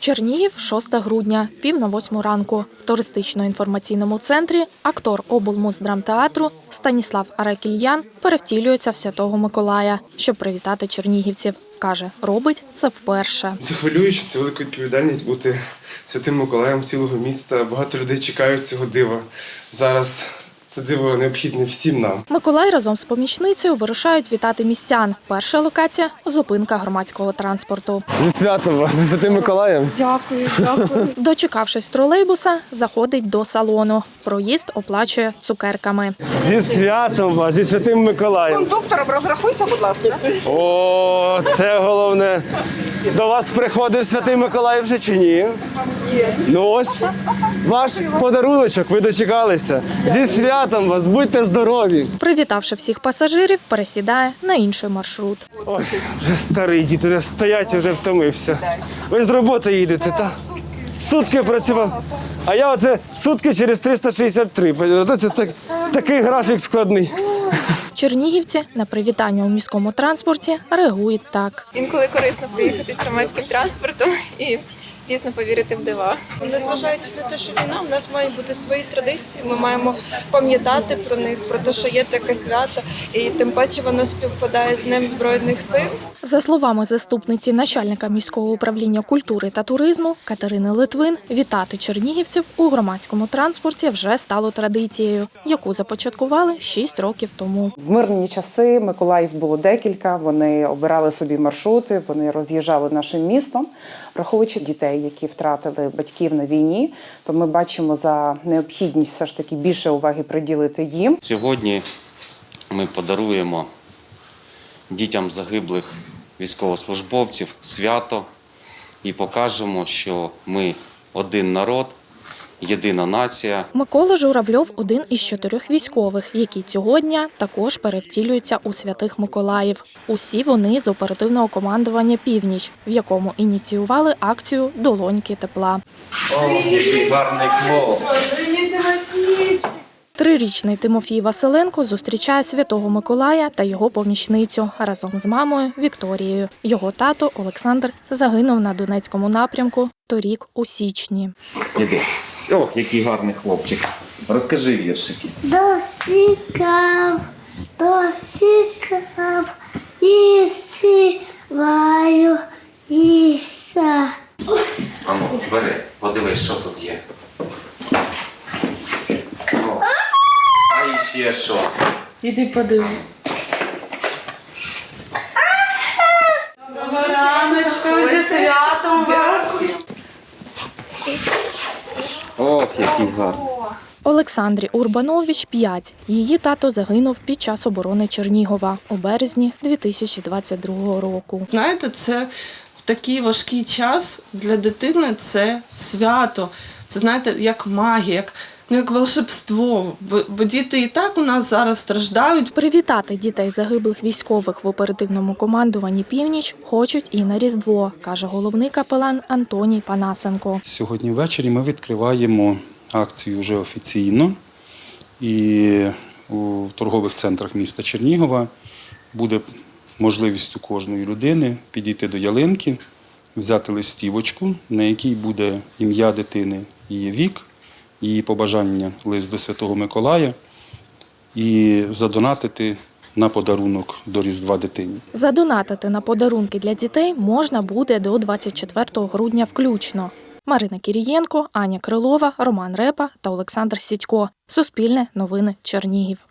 Чернігів, 6 грудня, пів на восьму ранку. В туристично-інформаційному центрі актор облмуздрамтеатру Станіслав Аракільян перевтілюється в Святого Миколая, щоб привітати чернігівців. Каже, робить це вперше. Це хвилююче, це велика відповідальність бути святим Миколаєм цілого міста. Багато людей чекають цього дива. Зараз це диво необхідне всім нам. Миколай разом з помічницею вирушають вітати містян. Перша локація зупинка громадського транспорту. Зі святом вас, зі святим Миколаєм. Дякую, дякую. Дочекавшись тролейбуса, заходить до салону. Проїзд оплачує цукерками. Зі святом вас, зі святим Миколаєм. Кондуктором розрахуйся, будь ласка. О, це головне. До вас приходив святий Миколай вже чи ні? Ну ось ваш подаруночок, ви дочекалися. Зі святом вас, будьте здорові. Привітавши всіх пасажирів, пересідає на інший маршрут. Ой, вже старий дід, вже стоять, вже втомився. Ви з роботи їдете, так? Сутки працював. А я оце сутки через 363. Оце Це так, такий графік складний. Чернігівці на привітання у міському транспорті реагують так. Інколи корисно приїхати з громадським транспортом і дійсно повірити в дива. Незважаючи на те, що війна, в нас мають бути свої традиції. Ми маємо пам'ятати про них, про те, що є таке свято, і тим паче воно співпадає з Днем Збройних сил. За словами заступниці начальника міського управління культури та туризму Катерини Литвин, вітати чернігівців у громадському транспорті вже стало традицією, яку започаткували 6 років тому. В мирні часи Миколаїв було декілька. Вони обирали собі маршрути, вони роз'їжджали нашим містом, враховуючи дітей, які втратили батьків на війні. То ми бачимо за необхідність все ж таки більше уваги приділити їм. Сьогодні ми подаруємо дітям загиблих військовослужбовців свято і покажемо, що ми один народ, єдина нація. Микола Журавльов один із чотирьох військових, які цього дня також перевтілюються у святих Миколаїв. Усі вони з оперативного командування Північ, в якому ініціювали акцію Долоньки тепла. Трирічний Тимофій Василенко зустрічає святого Миколая та його помічницю разом з мамою Вікторією. Його тато Олександр загинув на Донецькому напрямку торік у січні. Іди. Ох, який гарний хлопчик. Розкажи віршики. Досікав, досікав, і сіваю, іса. Ану, бери, подивись, що тут є. О, іще що? Іди подивись. Раночку зі святом вас! Ох, який гарний. Олександрі Урбанович 5. Її тато загинув під час оборони Чернігова у березні 2022 року. Знаєте, це в такий важкий час для дитини це свято. Це знаєте, як магія, як, ну, як волшебство. Бо, бо діти і так у нас зараз страждають. Привітати дітей загиблих військових в оперативному командуванні Північ хочуть і на Різдво, каже головний капелан Антоній Панасенко. Сьогодні ввечері ми відкриваємо акцію вже офіційно. І у торгових центрах міста Чернігова буде можливість у кожної людини підійти до ялинки, взяти листівочку, на якій буде ім'я дитини, її вік, її побажання лист до Святого Миколая і задонатити на подарунок до Різдва дитині. Задонатити на подарунки для дітей можна буде до 24 грудня включно. Марина Кірієнко, Аня Крилова, Роман Репа та Олександр Сідько. Суспільне новини Чернігів.